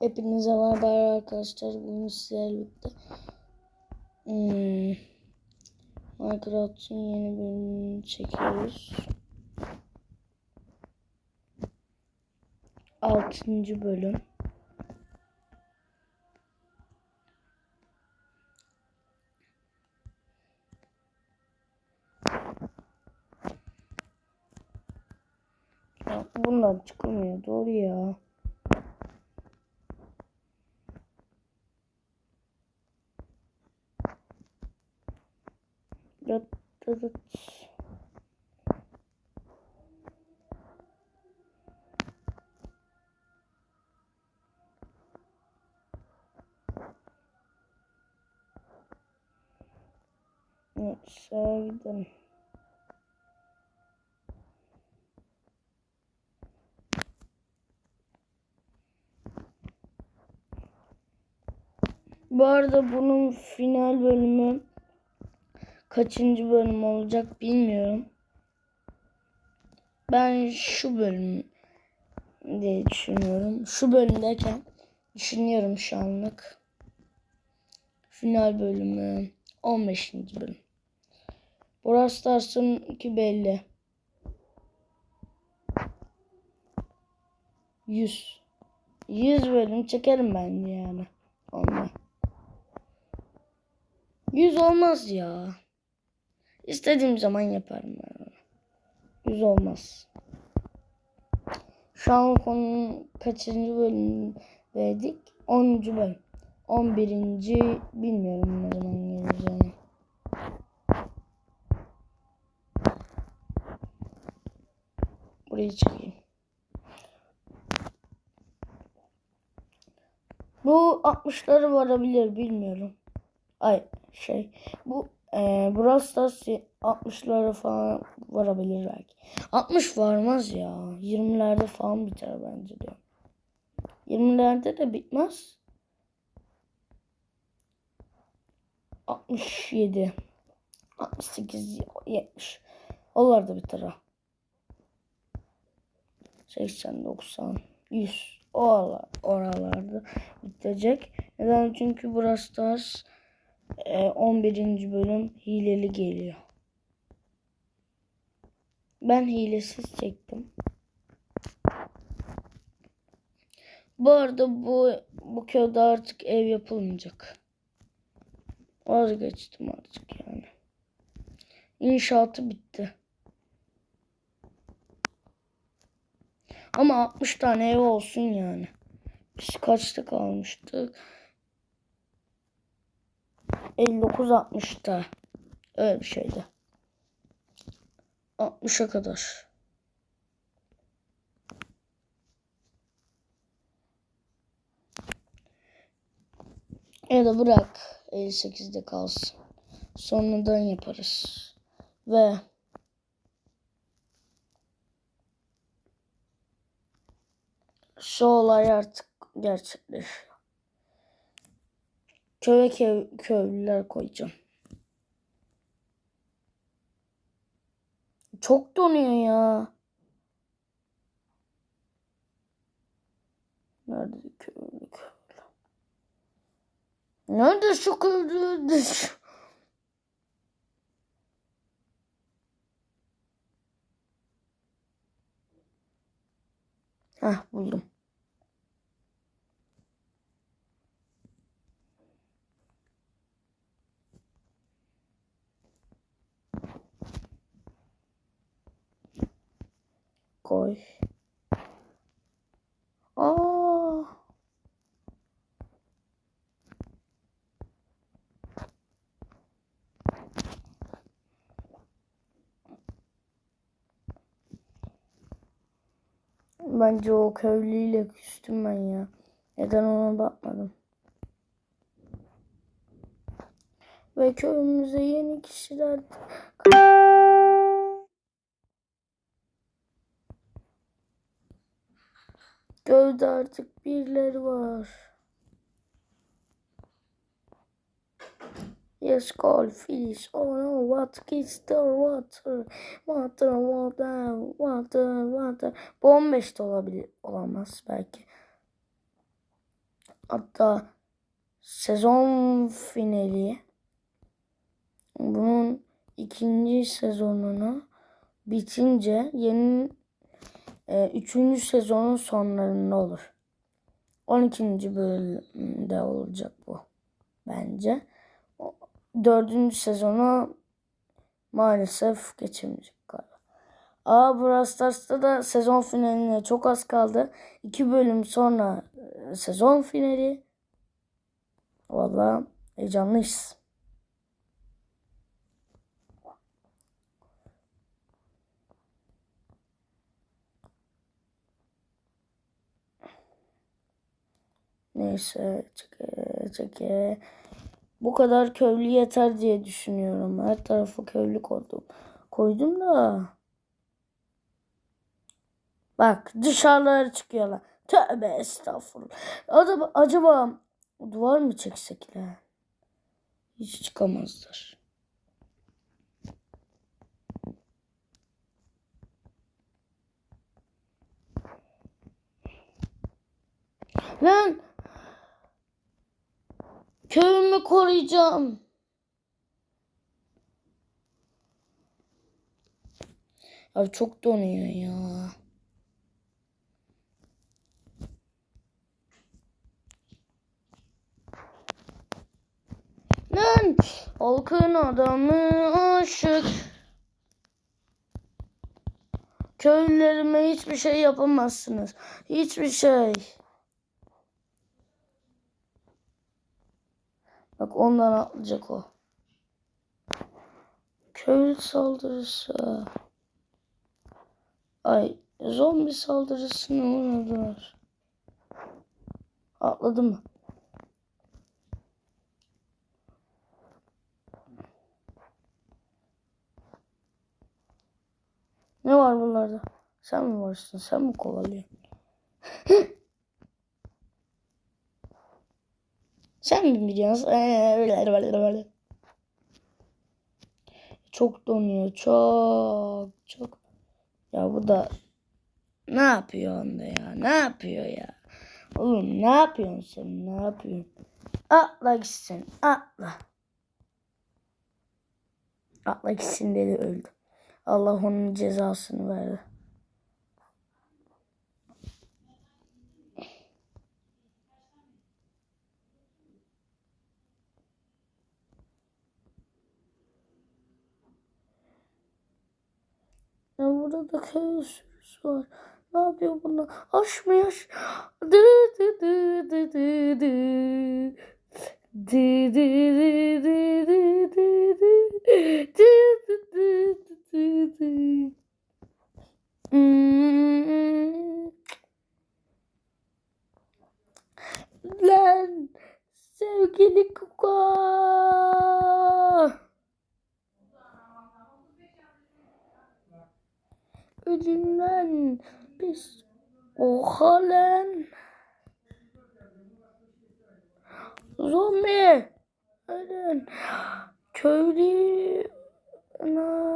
Hepinize merhaba arkadaşlar. Bugün sizlerle birlikte hmm, Minecraft'ın yeni bölümünü çekiyoruz. Altıncı bölüm. Ya, bundan çıkmıyor. Doğru ya. Dıt. Evet, sevdim. Bu arada bunun final bölümü kaçıncı bölüm olacak bilmiyorum. Ben şu bölüm diye düşünüyorum. Şu bölümdeyken düşünüyorum şu anlık. Final bölümü 15. bölüm. Brawl Stars'ın iki belli. 100. 100 bölüm çekerim ben yani. Ondan. 100 olmaz ya. İstediğim zaman yaparım ben onu. 100 olmaz. Şu an konunun kaçıncı bölümdeydik? 10. bölüm. 11. bilmiyorum ne zaman geleceğini. Buraya çıkayım. Bu 60'ları varabilir bilmiyorum. Ay şey bu e, Brawl Stars 60'lara falan varabilir belki. 60 varmaz ya. 20'lerde falan biter bence diyor. 20'lerde de bitmez. 67 68 70 Oralarda biter ha. 80 90 100 oralar, oralarda bitecek. Neden? Çünkü Brawl Stars 11. bölüm hileli geliyor. Ben hilesiz çektim. Bu arada bu bu köyde artık ev yapılmayacak. Vazgeçtim artık yani. İnşaatı bitti. Ama 60 tane ev olsun yani. Biz kaçta kalmıştık? 59-60'ta. Öyle bir şeydi. 60'a kadar. Ya da bırak 58'de kalsın. Sonradan yaparız. Ve şu olay artık köy, köylüler koyacağım. Çok donuyor ya. Nerede köylü köylü? Nerede şu köylü? Hah buldum. Koy. Aa. Bence o köylüyle küstüm ben ya. Neden ona bakmadım. Ve köyümüze yeni kişiler Gövde artık birileri var. Yes, call fish. Oh no, what is the water? Water, water, water, water. Bu 15'te olabilir. Olamaz belki. hatta sezon finali bunun ikinci sezonunu bitince yeni e, üçüncü sezonun sonlarında olur. 12. bölümde olacak bu bence. O- Dördüncü sezonu maalesef geçemeyecek galiba. Aa Brawl da sezon finaline çok az kaldı. İki bölüm sonra e, sezon finali. Vallahi heyecanlıyız. Neyse çeke çeke. Bu kadar köylü yeter diye düşünüyorum. Her tarafa köylü koydum. Koydum da. Bak dışarılara çıkıyorlar. Tövbe estağfurullah. Acaba, acaba duvar mı çeksek lan? Hiç çıkamazlar. Lan köyümü koruyacağım. Abi çok donuyor ya. Lan halkın adamı aşık. Köylülerime hiçbir şey yapamazsınız. Hiçbir şey. Bak ondan atlayacak o. Köylü saldırısı. Ay zombi saldırısına uğradılar. Atladı mı? Ne var bunlarda? Sen mi varsın? Sen mi kovalıyorsun? Mi biliyorsun? Ee, Çok donuyor. Çok. Çok. Ya bu da ne yapıyor onda ya? Ne yapıyor ya? Oğlum ne yapıyorsun sen? Ne yapıyorsun? Atla gitsin. Atla. Atla gitsin dedi öldü. Allah onun cezasını verdi. Ya burada da köy sürüsü var. Ne yapıyor bunlar? Aş mı yaş? Dı dı dı dı dı dı. Dı dı dı dı dı dı dı. Dı dı dı dı dı dı. Hmm. Lan sevgili kuka. Ödünden biz oha lan. Zombi. Ödün. Köylü. Ana.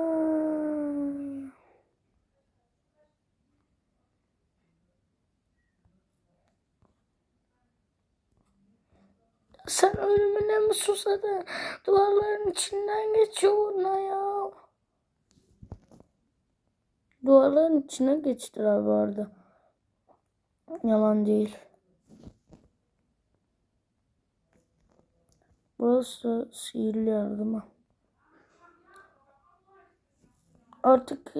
Sen ölümüne mi susadın? Duvarların içinden geçiyor ona ya. Duvarların içine geçtiler bu arada. Yalan değil. Burası sihirli yardıma. Artık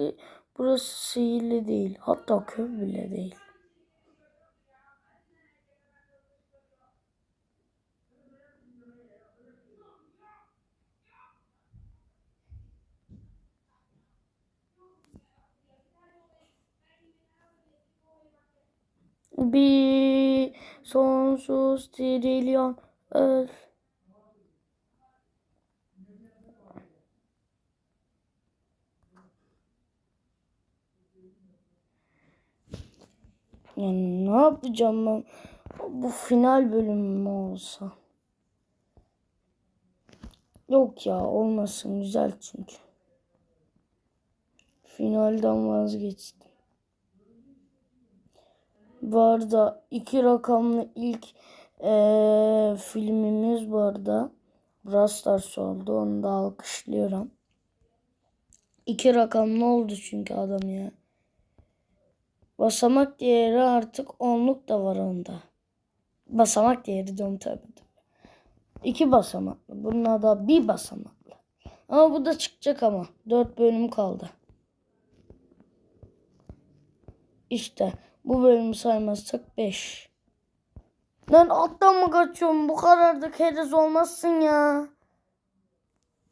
burası sihirli değil. Hatta köy bile değil. Bir sonsuz trilyon öl. Yani ne yapacağım ben? Bu final bölümü mü olsa? Yok ya olmasın güzel çünkü. Finalden vazgeçtim. Bu arada iki rakamlı ilk Ee, filmimiz bu arada Brawl oldu. Onu da alkışlıyorum. İki rakamlı oldu çünkü adam ya. Basamak değeri artık onluk da var onda. Basamak değeri diyorum tabii. İki basamaklı. Bunun da bir basamaklı. Ama bu da çıkacak ama. Dört bölüm kaldı. İşte bu bölümü saymazsak 5. Lan attan mı kaçıyorum? Bu kadar da keriz olmazsın ya.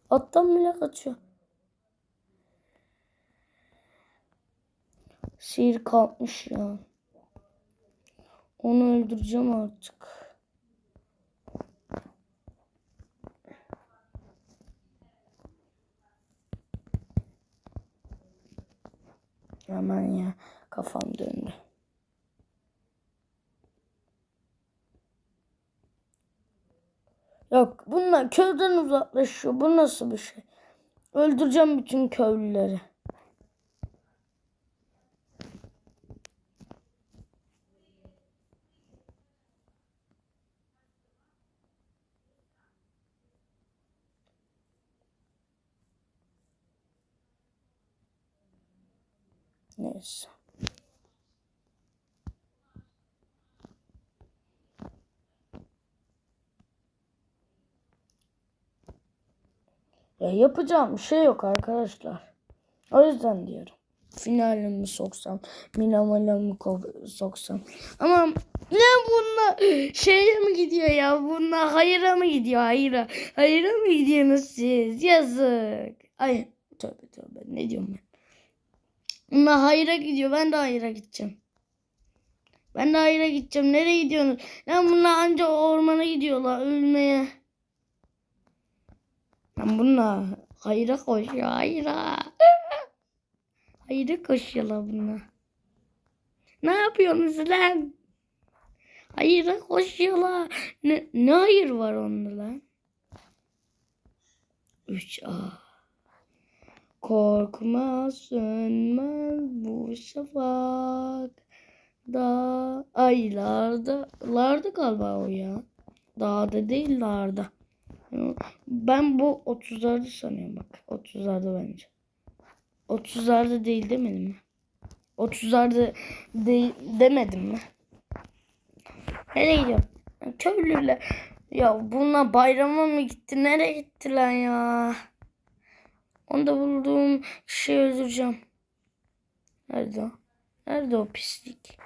Attan bile kaçıyor. Sihir kalkmış ya. Onu öldüreceğim artık. Hemen ya kafam döndü. Yok bunlar köyden uzaklaşıyor. Bu nasıl bir şey? Öldüreceğim bütün köylüleri. Neyse. Ya yapacağım bir şey yok arkadaşlar. O yüzden diyorum. Finale mi soksam, ko- soksam. Ama ne bunlar şeye mi gidiyor ya? Bunlar hayıra mı gidiyor? Hayıra. Hayıra mı gidiyorsunuz siz? Yazık. Ay tövbe tövbe ne diyorum ben? Bunlar hayıra gidiyor. Ben de hayıra gideceğim. Ben de hayıra gideceğim. Nereye gidiyorsunuz? Lan bunlar anca ormana gidiyorlar ölmeye. Lan bunlar hayıra koşuyor hayıra. hayıra koşuyorlar bunlar. Ne yapıyorsunuz lan? Hayıra koşuyorlar. Ne, ne hayır var onda lan? 3A. Korkma sönmez bu şafak da aylarda larda galiba o ya. Dağda değil larda. Ben bu 30'larda sanıyorum bak. 30'larda bence. 30'larda değil demedim mi? 30'larda değil demedim mi? Nereye gidiyorum? Köylüler. Ya bunlar bayrama mı gitti? Nereye gittiler ya? Onda bulduğum şeyi öldüreceğim. Nerede o? Nerede o pislik?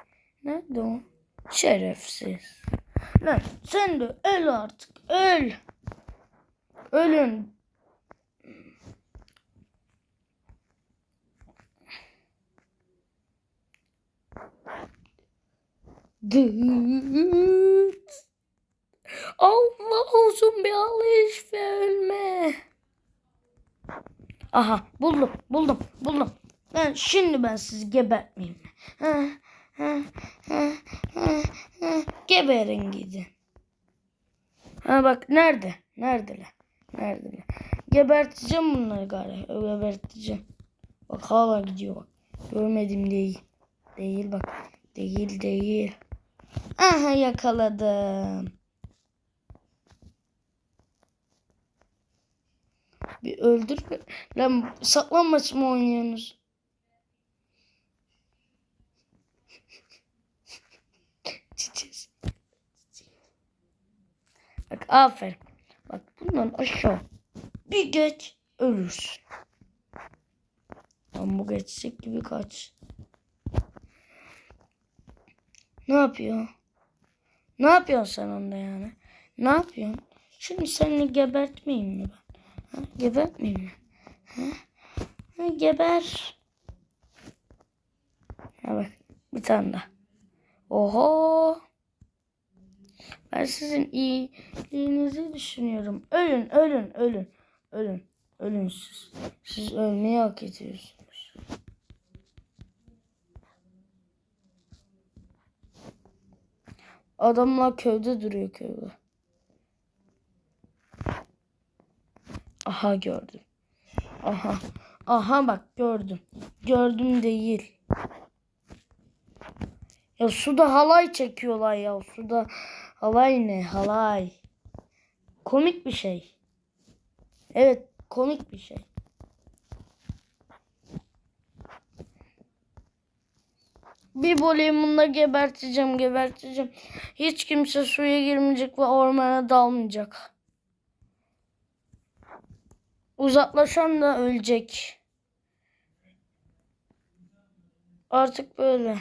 Nerede o? Şerefsiz. Lan sen de öl artık. Öl. Ölün. Dıt. Allah olsun bir alış ve ölme. Aha buldum buldum buldum. Ben şimdi ben sizi gebertmeyeyim. Ha, ha, ha, ha, ha. Geberin gidin. Ha bak nerede? Neredeler? Neredeler? Geberteceğim bunları galiba. Geberteceğim. Bak hala gidiyor bak. Görmedim değil. Değil bak. Değil değil. Aha yakaladım. Bir öldür. Lan saklanmaç mı oynuyorsunuz? Çiçeğiz. Bak aferin. Bundan aşağı bir geç ölürsün. Lan bu geçecek gibi kaç. Ne yapıyor? Ne yapıyorsun sen onda yani? Ne yapıyorsun? Şimdi seni gebertmeyeyim mi ben? Ha, gebertmeyeyim mi? Ha? Ha, geber. Ha bak bir tane daha. Oho. Ben sizin iyiliğinizi düşünüyorum. Ölün, ölün, ölün. Ölün. Ölün siz. Siz ölmeyi hak ediyorsunuz. Adamlar köyde duruyor köyde. Aha gördüm. Aha. Aha bak gördüm. Gördüm değil. Ya suda halay çekiyorlar ya. Suda Halay ne? Halay. Komik bir şey. Evet, komik bir şey. Bir voleyimunda geberteceğim, geberteceğim. Hiç kimse suya girmeyecek ve ormana dalmayacak. Uzaklaşan da ölecek. Artık böyle.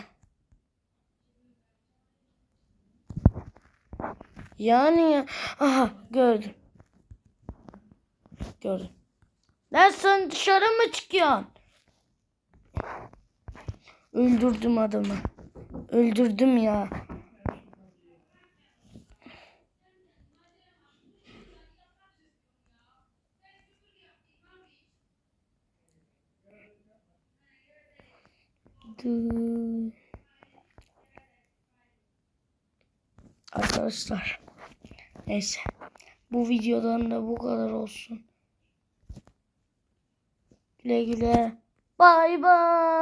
Yani ya. Aha gördüm. Gördüm. Lan sen dışarı mı çıkıyorsun? Öldürdüm adamı. Öldürdüm ya. Arkadaşlar. Neyse. Bu videodan da bu kadar olsun. Güle güle. Bay bay.